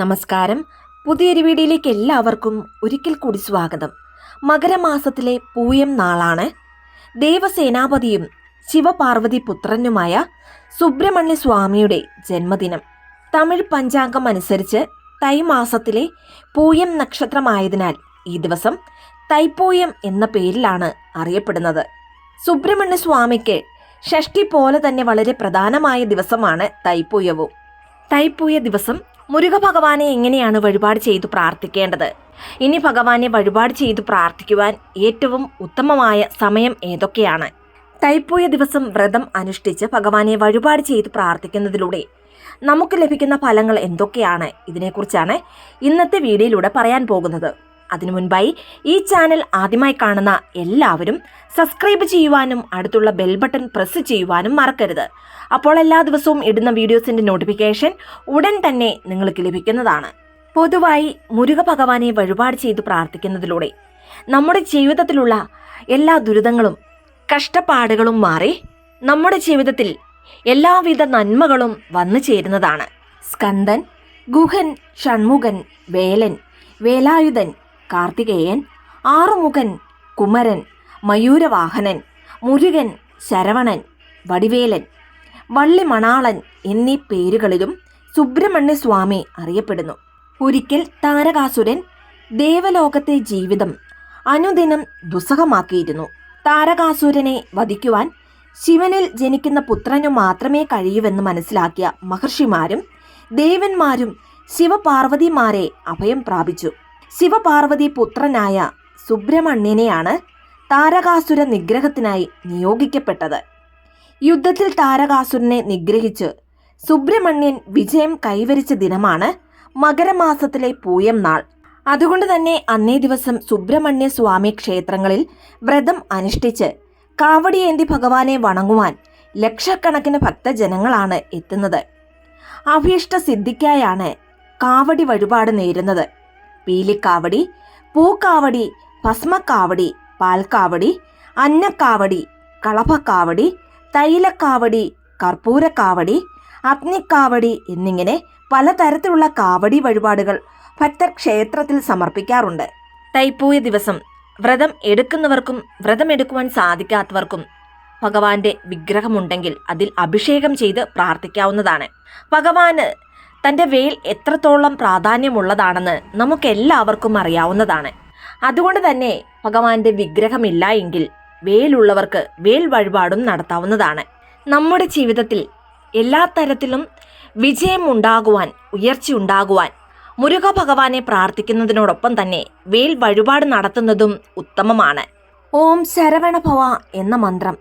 നമസ്കാരം. പുതിയൊരു വീഡിയോയിലേക്ക് എല്ലാവർക്കും ഒരിക്കൽ കൂടി സ്വാഗതം. മകരമാസത്തിലെ പൂയം നാളാണ്. ദേവസേനാപതിയും ശിവപാർവതി പുത്രനുമായ സുബ്രഹ്മണ്യ സ്വാമിയുടെ ജന്മദിനം. തമിഴ് പഞ്ചാംഗം അനുസരിച്ച് തൈ മാസത്തിലെ പൂയം നക്ഷത്രമായതിനാൽ ഈ ദിവസം തൈപ്പൂയം എന്ന പേരിലാണ് അറിയപ്പെടുന്നത്. സുബ്രഹ്മണ്യ സ്വാമിക്ക് ഷഷ്ടി പോലെ തന്നെ വളരെ പ്രധാനമായ ദിവസമാണ് തൈപ്പൂയവും. തൈപ്പൂയ ദിവസം മുരുക ഭഗവാനെ എങ്ങനെയാണ് വഴിപാട് ചെയ്തു പ്രാർത്ഥിക്കേണ്ടത്? ഇനി ഭഗവാനെ വഴിപാട് ചെയ്തു പ്രാർത്ഥിക്കുവാൻ ഏറ്റവും ഉത്തമമായ സമയം ഏതൊക്കെയാണ്? തൈപ്പൂയ ദിവസം വ്രതം അനുഷ്ഠിച്ച് ഭഗവാനെ വഴിപാട് ചെയ്ത് പ്രാർത്ഥിക്കുന്നതിലൂടെ നമുക്ക് ലഭിക്കുന്ന ഫലങ്ങൾ എന്തൊക്കെയാണ്? ഇതിനെക്കുറിച്ചാണ് ഇന്നത്തെ വീഡിയോയിലൂടെ പറയാൻ പോകുന്നത്. അതിനു മുൻപായി ഈ ചാനൽ ആദ്യമായി കാണുന്ന എല്ലാവരും സബ്സ്ക്രൈബ് ചെയ്യുവാനും അടുത്തുള്ള ബെൽ ബട്ടൺ പ്രസ് ചെയ്യുവാനും മറക്കരുത്. അപ്പോൾ എല്ലാ ദിവസവും ഇടുന്ന വീഡിയോസിന്റെ നോട്ടിഫിക്കേഷൻ ഉടൻ തന്നെ നിങ്ങൾക്ക് ലഭിക്കുന്നതാണ്. പൊതുവായി മുരുക ഭഗവാനെ വഴിപാട് ചെയ്ത് പ്രാർത്ഥിക്കുന്നതിലൂടെ നമ്മുടെ ജീവിതത്തിലുള്ള എല്ലാ ദുരിതങ്ങളും കഷ്ടപ്പാടുകളും മാറി നമ്മുടെ ജീവിതത്തിൽ എല്ലാവിധ നന്മകളും വന്നു ചേരുന്നതാണ്. സ്കന്ദൻ ഗുഹൻ ഷൺമുഖൻ വേലൻ വേലായുധൻ കാർത്തികേയൻ ആറുമുഖൻ കുമരൻ മയൂരവാഹനൻ മുരുകൻ ശരവണൻ വടിവേലൻ വള്ളിമണാളൻ എന്നീ പേരുകളിലും സുബ്രഹ്മണ്യ സ്വാമി അറിയപ്പെടുന്നു. ഒരിക്കൽ താരകാസുരൻ ദേവലോകത്തെ ജീവിതം അനുദിനം ദുസ്സഹമാക്കിയിരുന്നു. താരകാസുരനെ വധിക്കുവാൻ ശിവനിൽ ജനിക്കുന്ന പുത്രനു മാത്രമേ കഴിയൂവെന്ന് മനസ്സിലാക്കിയ മഹർഷിമാരും ദേവന്മാരും ശിവപാർവതിമാരെ അഭയം പ്രാപിച്ചു. ശിവപാർവതി പുത്രനായ സുബ്രഹ്മണ്യനെയാണ് താരകാസുര നിഗ്രഹത്തിനായി നിയോഗിക്കപ്പെട്ടത്. യുദ്ധത്തിൽ താരകാസുരനെ നിഗ്രഹിച്ച് സുബ്രഹ്മണ്യൻ വിജയം കൈവരിച്ച ദിനമാണ് മകരമാസത്തിലെ പൂയം നാൾ. അതുകൊണ്ട് തന്നെ അന്നേ ദിവസം സുബ്രഹ്മണ്യ സ്വാമി ക്ഷേത്രങ്ങളിൽ വ്രതം അനുഷ്ഠിച്ച് കാവടിയേന്തി ഭഗവാനെ വണങ്ങുവാൻ ലക്ഷക്കണക്കിന് ഭക്തജനങ്ങളാണ് എത്തുന്നത്. അഭീഷ്ട സിദ്ധിക്കായാണ് കാവടി വഴിപാട് നേരുന്നത്. പീലിക്കാവടി പൂക്കാവടി ഭസ്മക്കാവടി പാൽക്കാവടി അന്നക്കാവടി കളഭക്കാവടി തൈലക്കാവടി കർപ്പൂരക്കാവടി അഗ്നിക്കാവടി എന്നിങ്ങനെ പലതരത്തിലുള്ള കാവടി വഴിപാടുകൾ ഭക്തർ ക്ഷേത്രത്തിൽ സമർപ്പിക്കാറുണ്ട്. തൈപ്പൂയ ദിവസം വ്രതം എടുക്കുന്നവർക്കും വ്രതം എടുക്കുവാൻ സാധിക്കാത്തവർക്കും ഭഗവാന്റെ വിഗ്രഹമുണ്ടെങ്കിൽ അതിൽ അഭിഷേകം ചെയ്ത് പ്രാർത്ഥിക്കാവുന്നതാണ്. ഭഗവാന് തന്റെ വേൽ എത്രത്തോളം പ്രാധാന്യമുള്ളതാണെന്ന് നമുക്കെല്ലാവർക്കും അറിയാവുന്നതാണ്. അതുകൊണ്ട് തന്നെ ഭഗവാന്റെ വിഗ്രഹമില്ല എങ്കിൽ വേലുള്ളവർക്ക് വേൽ വഴിപാടും നടത്താവുന്നതാണ്. നമ്മുടെ ജീവിതത്തിൽ എല്ലാ തരത്തിലും വിജയം ഉണ്ടാകുവാൻ ഉയർച്ച ഉണ്ടാകുവാൻ മുരുക ഭഗവാനെ പ്രാർത്ഥിക്കുന്നതിനോടൊപ്പം തന്നെ വേൽ വഴിപാട് നടത്തുന്നതും ഉത്തമമാണ്. ഓം ശരവണഭവ എന്ന മന്ത്രം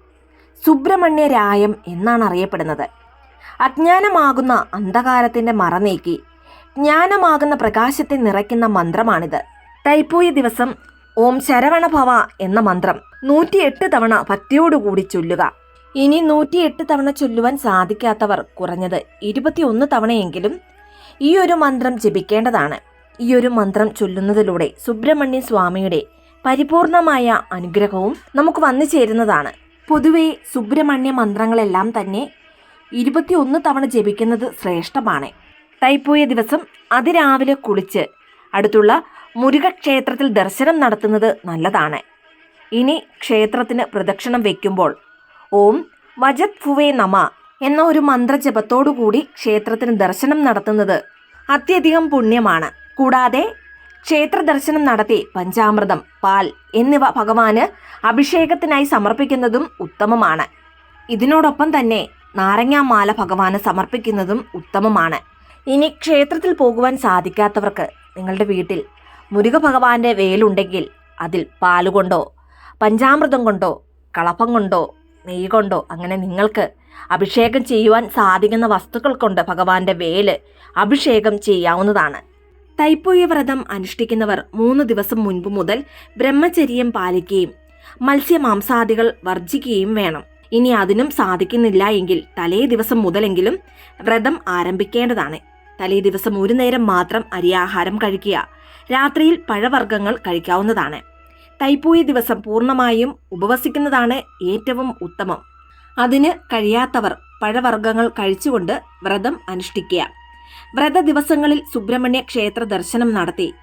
സുബ്രഹ്മണ്യരായം എന്നാണ് അറിയപ്പെടുന്നത്. അജ്ഞാനമാകുന്ന അന്ധകാരത്തിന്റെ മറ നീക്കി. ജ്ഞാനമാകുന്ന പ്രകാശത്തെ നിറയ്ക്കുന്ന മന്ത്രമാണിത്. തൈപ്പൂയ ദിവസം ഓം ശരവണ ഭവ എന്ന മന്ത്രം നൂറ്റിയെട്ട് തവണ ഭക്തിയോടുകൂടി ചൊല്ലുക. ഇനി നൂറ്റിയെട്ട് തവണ ചൊല്ലുവാൻ സാധിക്കാത്തവർ കുറഞ്ഞത് ഇരുപത്തിയൊന്ന് തവണയെങ്കിലും ഈ ഒരു മന്ത്രം ജപിക്കേണ്ടതാണ്. ഈ ഒരു മന്ത്രം ചൊല്ലുന്നതിലൂടെ സുബ്രഹ്മണ്യ സ്വാമിയുടെ പരിപൂർണമായ അനുഗ്രഹവും നമുക്ക് വന്നു ചേരുന്നതാണ്. പൊതുവേ സുബ്രഹ്മണ്യ മന്ത്രങ്ങളെല്ലാം തന്നെ ഇരുപത്തിയൊന്ന് തവണ ജപിക്കുന്നത് ശ്രേഷ്ഠമാണ്. തൈപ്പൂയ ദിവസം അതിരാവിലെ കുളിച്ച് അടുത്തുള്ള മുരുക ക്ഷേത്രത്തിൽ ദർശനം നടത്തുന്നത് നല്ലതാണ്. ഇനി ക്ഷേത്രത്തിന് പ്രദക്ഷിണം വയ്ക്കുമ്പോൾ ഓം വജത് ഫുവേ നമ എന്ന ഒരു മന്ത്രജപത്തോടുകൂടി ക്ഷേത്രത്തിന് ദർശനം നടത്തുന്നത് അത്യധികം പുണ്യമാണ്. കൂടാതെ ക്ഷേത്ര ദർശനം നടത്തി പഞ്ചാമൃതം പാൽ എന്നിവ ഭഗവാന് അഭിഷേകത്തിനായി സമർപ്പിക്കുന്നതും ഉത്തമമാണ്. ഇതിനോടൊപ്പം തന്നെ നാരങ്ങാമാല ഭഗവാന് സമർപ്പിക്കുന്നതും ഉത്തമമാണ്. ഇനി ക്ഷേത്രത്തിൽ പോകുവാൻ സാധിക്കാത്തവർക്ക് നിങ്ങളുടെ വീട്ടിൽ മുരുക ഭഗവാന്റെ വേലുണ്ടെങ്കിൽ അതിൽ പാലുകൊണ്ടോ പഞ്ചാമൃതം കൊണ്ടോ കളപ്പം കൊണ്ടോ നെയ്യ് കൊണ്ടോ അങ്ങനെ നിങ്ങൾക്ക് അഭിഷേകം ചെയ്യുവാൻ സാധിക്കുന്ന വസ്തുക്കൾ കൊണ്ട് ഭഗവാന്റെ വേൽ അഭിഷേകം ചെയ്യാവുന്നതാണ്. തൈപ്പൂയ വ്രതം അനുഷ്ഠിക്കുന്നവർ മൂന്ന് ദിവസം മുൻപ് മുതൽ ബ്രഹ്മചര്യം പാലിക്കുകയും മത്സ്യമാംസാദികൾ വർജിക്കുകയും വേണം. ഇനി അതിനും സാധിക്കുന്നില്ല എങ്കിൽ തലേ ദിവസം മുതലെങ്കിലും വ്രതം ആരംഭിക്കേണ്ടതാണ്. തലേ ദിവസം ഒരു നേരം മാത്രം അരിയാഹാരം കഴിക്കുക. രാത്രിയിൽ പഴവർഗങ്ങൾ കഴിക്കാവുന്നതാണ്. തൈപ്പൂയ ദിവസം പൂർണമായും ഉപവസിക്കുന്നതാണ് ഏറ്റവും ഉത്തമം. അതിന് കഴിയാത്തവർ പഴവർഗങ്ങൾ കഴിച്ചുകൊണ്ട് വ്രതം അനുഷ്ഠിക്കുക. വ്രത ദിവസങ്ങളിൽ സുബ്രഹ്മണ്യ ക്ഷേത്ര ദർശനം നടത്തി.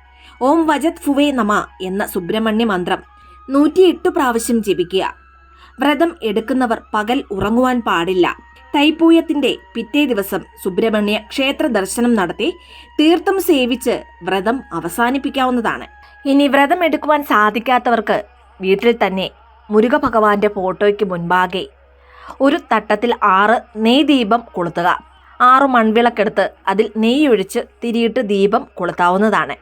ഓം വജത് ഫുവേ നമ എന്ന സുബ്രഹ്മണ്യ മന്ത്രം നൂറ്റിയെട്ട് പ്രാവശ്യം ജപിക്കുക. വ്രതം എടുക്കുന്നവർ പകൽ ഉറങ്ങുവാൻ പാടില്ല. തൈപ്പൂയത്തിന്റെ പിറ്റേ ദിവസം സുബ്രഹ്മണ്യ ക്ഷേത്ര ദർശനം നടത്തി തീർത്ഥം സേവിച്ച് വ്രതം അവസാനിപ്പിക്കാവുന്നതാണ്. ഇനി വ്രതം എടുക്കുവാൻ സാധിക്കാത്തവർക്ക് വീട്ടിൽ തന്നെ മുരുക ഭഗവാന്റെ ഫോട്ടോയ്ക്ക് മുൻപാകെ ഒരു തട്ടത്തിൽ ആറ് നെയ് ദീപം കൊളുത്തുക. ആറ് മൺവിളക്കെടുത്ത് അതിൽ നെയ്യൊഴിച്ച് തിരിയിട്ട് ദീപം കൊളുത്താവുന്നതാണ്.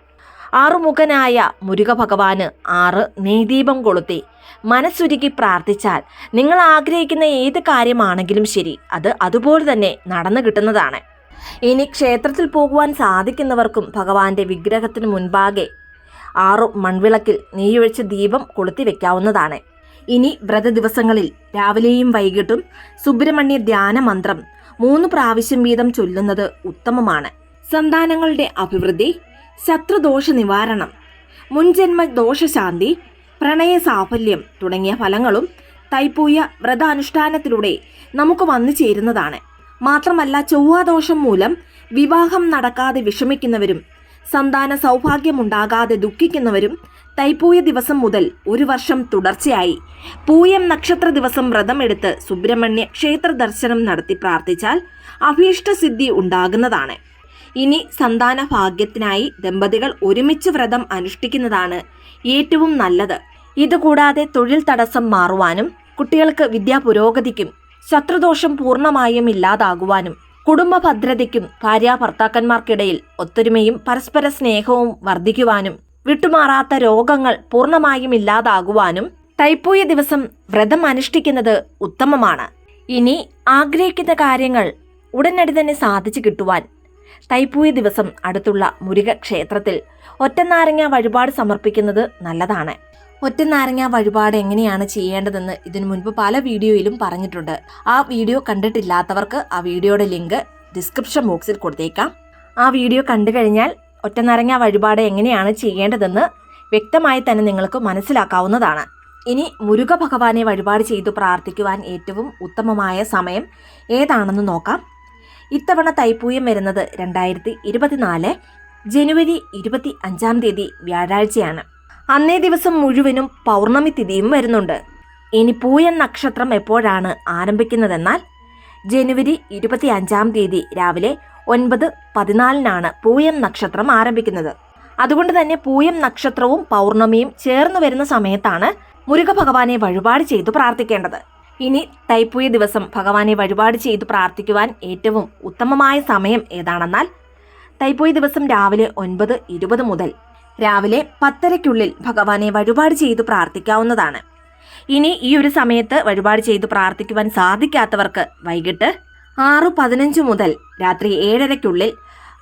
ആറുമുഖനായ മുരുക ഭഗവാന് ആറ് നെയ്ദീപം കൊളുത്തി. മനസ്സുരുക്കി പ്രാർത്ഥിച്ചാൽ നിങ്ങൾ ആഗ്രഹിക്കുന്ന ഏത് കാര്യമാണെങ്കിലും ശരി അത് അതുപോലെ തന്നെ നടന്നു കിട്ടുന്നതാണ്. ഇനി ക്ഷേത്രത്തിൽ പോകുവാൻ സാധിക്കുന്നവർക്കും ഭഗവാന്റെ വിഗ്രഹത്തിന് മുൻപാകെ ആറു മൺവിളക്കിൽ നെയ്യൊഴിച്ച് ദീപം കൊളുത്തി വെക്കാവുന്നതാണ്. ഇനി വ്രത ദിവസങ്ങളിൽ രാവിലെയും വൈകിട്ടും സുബ്രഹ്മണ്യ ധ്യാന മന്ത്രം മൂന്ന് പ്രാവശ്യം വീതം ചൊല്ലുന്നത് ഉത്തമമാണ്. സന്താനങ്ങളുടെ അഭിവൃദ്ധി ശത്രുദോഷ നിവാരണം മുൻജന്മ ദോഷശാന്തി പ്രണയ സാഫല്യം തുടങ്ങിയ ഫലങ്ങളും തൈപ്പൂയ വ്രതാനുഷ്ഠാനത്തിലൂടെ നമുക്ക് വന്നു ചേരുന്നതാണ്. മാത്രമല്ല ചൊവ്വാദോഷം മൂലം വിവാഹം നടക്കാതെ വിഷമിക്കുന്നവരും സന്താന സൗഭാഗ്യമുണ്ടാകാതെ ദുഃഖിക്കുന്നവരും തൈപ്പൂയ ദിവസം മുതൽ ഒരു വർഷം തുടർച്ചയായി പൂയം നക്ഷത്ര ദിവസം വ്രതം എടുത്ത് സുബ്രഹ്മണ്യ ക്ഷേത്ര ദർശനം നടത്തി പ്രാർത്ഥിച്ചാൽ അഭീഷ്ടസിദ്ധി ഉണ്ടാകുന്നതാണ്. ഇനി സന്താന ഭാഗ്യത്തിനായി ദമ്പതികൾ ഒരുമിച്ച് വ്രതം അനുഷ്ഠിക്കുന്നതാണ് ഏറ്റവും നല്ലത്. ഇതുകൂടാതെ തൊഴിൽ തടസ്സം മാറുവാനും കുട്ടികൾക്ക് വിദ്യാ പുരോഗതിക്കും ശത്രുദോഷം പൂർണമായും ഇല്ലാതാകുവാനും കുടുംബ ഭദ്രതയ്ക്കും ഭാര്യ ഭർത്താക്കന്മാർക്കിടയിൽ ഒത്തൊരുമയും പരസ്പര സ്നേഹവും വർദ്ധിക്കുവാനും വിട്ടുമാറാത്ത രോഗങ്ങൾ പൂർണമായും ഇല്ലാതാകുവാനും തൈപ്പൂയ ദിവസം വ്രതം അനുഷ്ഠിക്കുന്നത് ഉത്തമമാണ്. ഇനി ആഗ്രഹിക്കുന്ന കാര്യങ്ങൾ ഉടനടി തന്നെ സാധിച്ചു കിട്ടുവാൻ തൈപ്പൂയ ദിവസം അടുത്തുള്ള മുരുക ക്ഷേത്രത്തിൽ ഒറ്റനാരങ്ങ വഴിപാട് സമർപ്പിക്കുന്നത് നല്ലതാണ്. ഒറ്റനാരങ്ങ വഴിപാട് എങ്ങനെയാണ് ചെയ്യേണ്ടതെന്ന് ഇതിനു മുൻപ് പല വീഡിയോയിലും പറഞ്ഞിട്ടുണ്ട്. ആ വീഡിയോ കണ്ടിട്ടില്ലാത്തവർക്ക് ആ വീഡിയോയുടെ ലിങ്ക് ഡിസ്ക്രിപ്ഷൻ ബോക്സിൽ കൊടുത്തേക്കാം. ആ വീഡിയോ കണ്ടു കഴിഞ്ഞാൽ ഒറ്റനാരങ്ങ വഴിപാട് എങ്ങനെയാണ് ചെയ്യേണ്ടതെന്ന് വ്യക്തമായി തന്നെ നിങ്ങൾക്ക് മനസ്സിലാക്കാവുന്നതാണ്. ഇനി മുരുക ഭഗവാനെ വഴിപാട് ചെയ്തു പ്രാർത്ഥിക്കുവാൻ ഏറ്റവും ഉത്തമമായ സമയം ഏതാണെന്ന് നോക്കാം. ഇത്തവണ തൈപ്പൂയം വരുന്നത് രണ്ടായിരത്തി ഇരുപത്തിനാല് ജനുവരി ഇരുപത്തി അഞ്ചാം തീയതി വ്യാഴാഴ്ചയാണ്. അന്നേ ദിവസം മുഴുവനും പൗർണമി തിഥിയും വരുന്നുണ്ട്. ഇനി പൂയം നക്ഷത്രം എപ്പോഴാണ് ആരംഭിക്കുന്നതെന്നാൽ ജനുവരി ഇരുപത്തി അഞ്ചാം തീയതി രാവിലെ ഒൻപത് പതിനാലിനാണ് പൂയം നക്ഷത്രം ആരംഭിക്കുന്നത്. അതുകൊണ്ട് തന്നെ പൂയം നക്ഷത്രവും പൗർണമിയും ചേർന്ന് വരുന്ന സമയത്താണ് മുരുകഭഗവാനെ വഴിപാട് ചെയ്തു പ്രാർത്ഥിക്കേണ്ടത്. ഇനി തൈപ്പൂയ ദിവസം ഭഗവാനെ വഴിപാട് ചെയ്ത് പ്രാർത്ഥിക്കുവാൻ ഏറ്റവും ഉത്തമമായ സമയം ഏതാണെന്നാൽ തൈപ്പൂയ ദിവസം രാവിലെ ഒൻപത് ഇരുപത് മുതൽ രാവിലെ പത്തരയ്ക്കുള്ളിൽ ഭഗവാനെ വഴിപാട് ചെയ്ത് പ്രാർത്ഥിക്കാവുന്നതാണ്. ഇനി ഈ ഒരു സമയത്ത് വഴിപാട് ചെയ്ത് പ്രാർത്ഥിക്കുവാൻ സാധിക്കാത്തവർക്ക് വൈകിട്ട് ആറ് പതിനഞ്ച് മുതൽ രാത്രി ഏഴരയ്ക്കുള്ളിൽ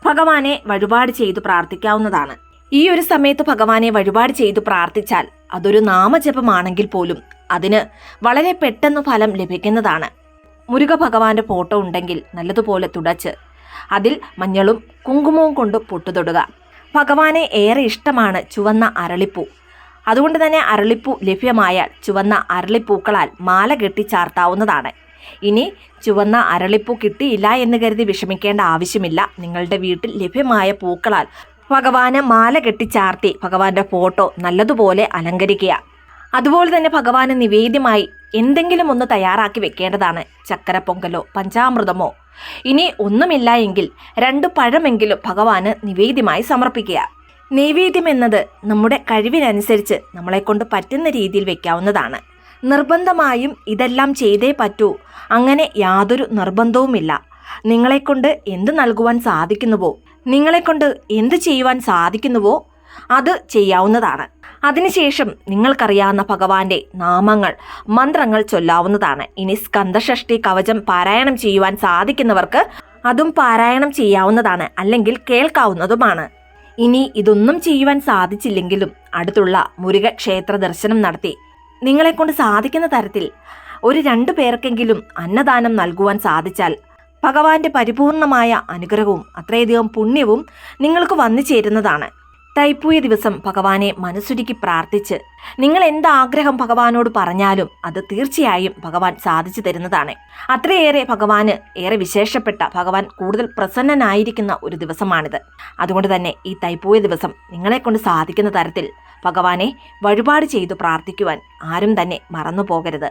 ഭഗവാനെ വഴിപാട് ചെയ്ത് പ്രാർത്ഥിക്കാവുന്നതാണ്. ഈ ഒരു സമയത്ത് ഭഗവാനെ വഴിപാട് ചെയ്ത് പ്രാർത്ഥിച്ചാൽ അതൊരു നാമജപമാണെങ്കിൽ പോലും അതിന് വളരെ പെട്ടെന്ന് ഫലം ലഭിക്കുന്നതാണ്. മുരുക ഭഗവാന്റെ ഫോട്ടോ ഉണ്ടെങ്കിൽ നല്ലതുപോലെ തുടച്ച്. അതിൽ മഞ്ഞളും കുങ്കുമവും കൊണ്ട് പൊട്ടുതൊടുക. ഭഗവാനെ ഏറെ ഇഷ്ടമാണ് ചുവന്ന അരളിപ്പൂ. അതുകൊണ്ട് തന്നെ അരളിപ്പൂ ലഭ്യമായാൽ ചുവന്ന അരളിപ്പൂക്കളാൽ മാല കെട്ടി ചാർത്താവുന്നതാണ്. ഇനി ചുവന്ന അരളിപ്പൂ കിട്ടിയില്ല എന്ന് കരുതി വിഷമിക്കേണ്ട ആവശ്യമില്ല. നിങ്ങളുടെ വീട്ടിൽ ലഭ്യമായ പൂക്കളാൽ ഭഗവാന് മാല കെട്ടി ചാർത്തി ഭഗവാന്റെ ഫോട്ടോ നല്ലതുപോലെ അലങ്കരിക്കുക. അതുപോലെ തന്നെ ഭഗവാന് നിവേദ്യമായി എന്തെങ്കിലും ഒന്ന് തയ്യാറാക്കി വെക്കേണ്ടതാണ്. ചക്കര പൊങ്കലോ പഞ്ചാമൃതമോ. ഇനി ഒന്നുമില്ല എങ്കിൽ രണ്ട് പഴമെങ്കിലും ഭഗവാന് നിവേദ്യമായി സമർപ്പിക്കുക. നൈവേദ്യം എന്നത് നമ്മുടെ കഴിവിനനുസരിച്ച് നമ്മളെക്കൊണ്ട് പറ്റുന്ന രീതിയിൽ വെക്കാവുന്നതാണ്. നിർബന്ധമായും ഇതെല്ലാം ചെയ്തേ പറ്റൂ. അങ്ങനെ യാതൊരു നിർബന്ധവുമില്ല. നിങ്ങളെക്കൊണ്ട് എന്ത് നൽകുവാൻ സാധിക്കുന്നുവോ? നിങ്ങളെക്കൊണ്ട് എന്ത് ചെയ്യുവാൻ സാധിക്കുന്നുവോ? അത് ചെയ്യാവുന്നതാണ്. അതിനുശേഷം നിങ്ങൾക്കറിയാവുന്ന ഭഗവാന്റെ നാമങ്ങൾ മന്ത്രങ്ങൾ ചൊല്ലാവുന്നതാണ്. ഇനി സ്കന്ദഷഷ്ടി കവചം പാരായണം ചെയ്യുവാൻ സാധിക്കുന്നവർക്ക് അതും പാരായണം ചെയ്യാവുന്നതാണ് അല്ലെങ്കിൽ കേൾക്കാവുന്നതുമാണ്. ഇനി ഇതൊന്നും ചെയ്യുവാൻ സാധിച്ചില്ലെങ്കിലും അടുത്തുള്ള മുരുക ക്ഷേത്ര ദർശനം നടത്തി നിങ്ങളെക്കൊണ്ട് സാധിക്കുന്ന തരത്തിൽ ഒരു രണ്ടു പേർക്കെങ്കിലും അന്നദാനം നൽകുവാൻ സാധിച്ചാൽ ഭഗവാന്റെ പരിപൂർണമായ അനുഗ്രഹവും അത്രയധികം പുണ്യവും നിങ്ങൾക്ക് വന്നു ചേരുന്നതാണ്. തൈപ്പൂയ ദിവസം ഭഗവാനെ മനസ്സുരുക്കി പ്രാർത്ഥിച്ച് നിങ്ങൾ എന്ത് ആഗ്രഹം ഭഗവാനോട് പറഞ്ഞാലും അത് തീർച്ചയായും ഭഗവാൻ സാധിച്ചു തരുന്നതാണ്. അത്രയേറെ ഭഗവാന് ഏറെ വിശേഷപ്പെട്ട ഭഗവാൻ കൂടുതൽ പ്രസന്നനായിരിക്കുന്ന ഒരു ദിവസമാണിത്. അതുകൊണ്ട് തന്നെ ഈ തൈപ്പൂയ ദിവസം നിങ്ങളെ കൊണ്ട് സാധിക്കുന്ന തരത്തിൽ ഭഗവാനെ വഴിപാട് ചെയ്തു പ്രാർത്ഥിക്കുവാൻ ആരും തന്നെ മറന്നു പോകരുത്